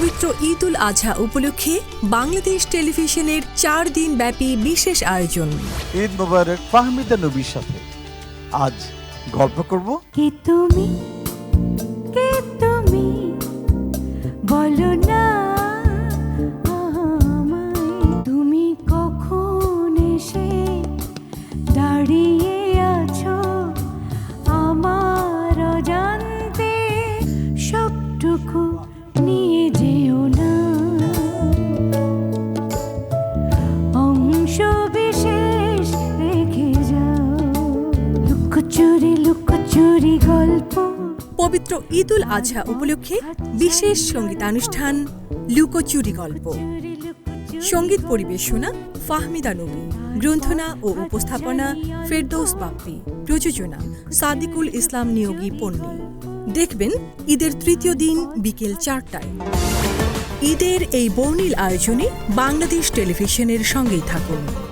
পবিত্র ঈদ উল আজহা উপলক্ষে বাংলাদেশ টেলিভিশনের চার দিন ব্যাপী বিশেষ আয়োজন। ঈদ মোবারক ফাহমিদা নবীর সাথে। আজ গল্প করব কে তুমি? কে তুমি? বলো না অংশ বিশেষ রেখে যাও। লুকোচুরি লুকোচুরি গল্প। পবিত্র ঈদ উল আজহা উপলক্ষে বিশেষ সঙ্গীতানুষ্ঠান লুকোচুরি গল্প। সংগীত পরিবেশনা ফাহমিদা নবী গ্রন্থনা ও উপস্থাপনা ফেরদৌস বাপ্পি প্রযোজনা সাদিকুল ইসলাম নিয়োগী পণ্যী। দেখবেন ঈদের তৃতীয় দিন বিকেল চারটায়। ঈদের এই বর্ণিল আয়োজনে বাংলাদেশ টেলিভিশনের সঙ্গেই থাকুন।